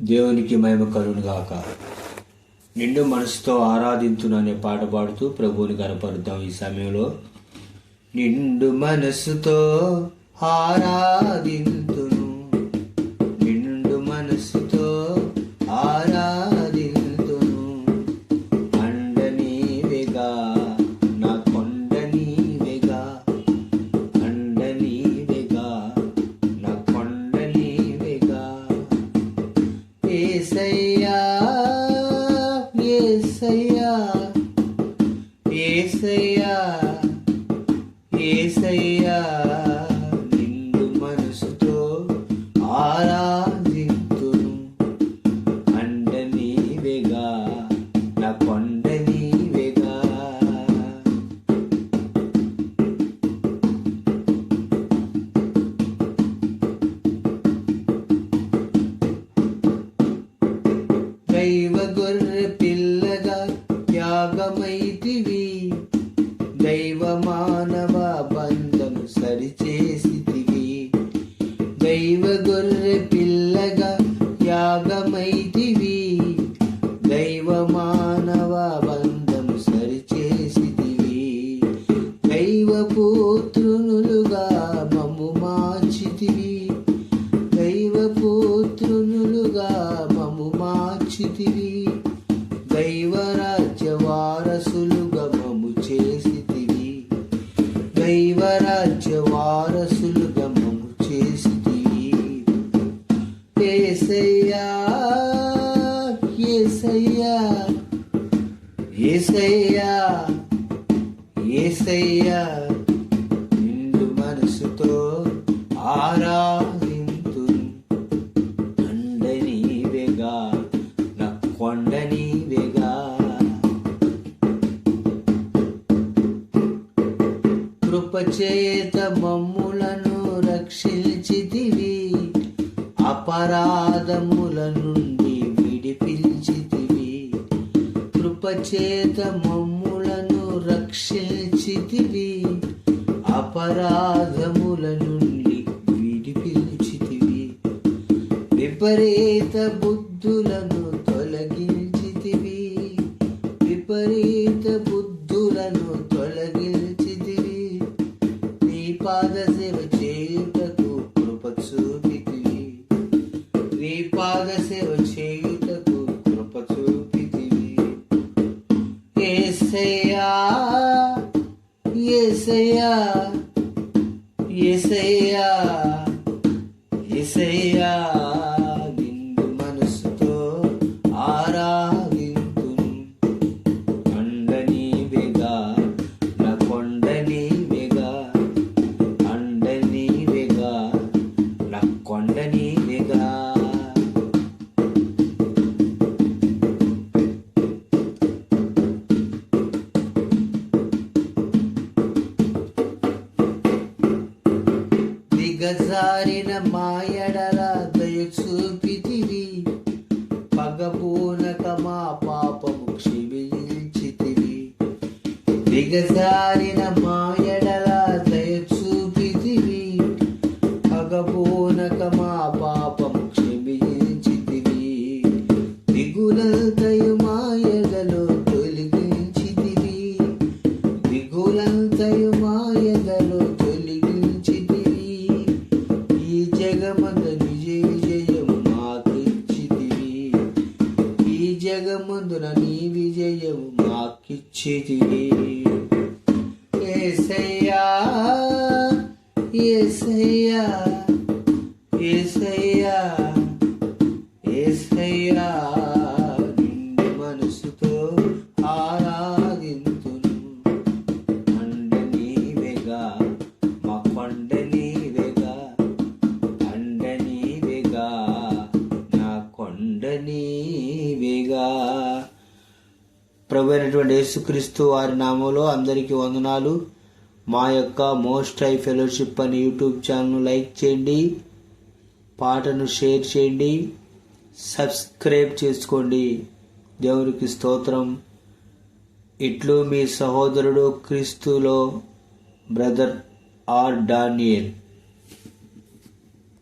దేవునికి మహిమ కలుగునుగాక నిండు మనసుతో ఆరాధింతును అనే పాట పాడుతూ ప్రభువుని కనపరుద్దాం ఈ సమయంలో. నిండు మనసుతో ఆరాధింతును ఏసయ్యా ఏసయ్యా నిండు మనసుతో ఆరాధింతును. అండ నీవేగా నా కొండ నీవేగా. దైవ గొర్రె పిల్లగా త్యాగమైతివి దైవ మానవ బంధము తిరిగి దైవ గొర్రె పిల్లగా యాగమైతివి. దైవ మానవ బంధము సరిచేసితివి దైవ పోతు ఏసయ్యా నిండు మనసుతో ఆరాధింతు అండ నీవేగా నా కొండ నీవేగా. కృపచేత మమ్ములను రక్షించితివి అపరాధముల నుండి విడిపించితివి. కృపచేత మమ్ము రక్షించితివి అపరాధముల నుండి విడిపించితివి. విపరీత బుద్ధులను తొలగించితివి విపరీత బుద్ధులను తొలగించితివి. నీ పాద సేవ చేయుటకు కృప చూపి ఏసయ్యా నిండు మనసుతో ఆరాధింతు. అండని వెగా నా కొండని వెగా అండని వెగా నా కొండని వెగా గజారి దిగజారిన మాయడల దయ చూపితివి అగపోనక మా పాపము క్షమించితివి. దిగులంతయు మాయగలు తొలగించితివి. దిగులంతయు జగమందున నీ విజయము మాకిచ్చితివి. ఏసయ్యా ఏసయ్యా ఏసయ్యా ఏసయ్యా. నీవేగా ప్రభు అయినటువంటి యేసుక్రీస్తు వారి నామంలో అందరికీ వందనాలు. మా యొక్క మోస్ట్ హై ఫెలోషిప్ అని యూట్యూబ్ ఛానల్ లైక్ చేయండి. పాటను షేర్ చేయండి. సబ్స్క్రైబ్ చేసుకోండి. దేవునికి స్తోత్రం. ఇట్లు మీ సహోదరుడు క్రీస్తులో బ్రదర్ ఆర్ డానియల్.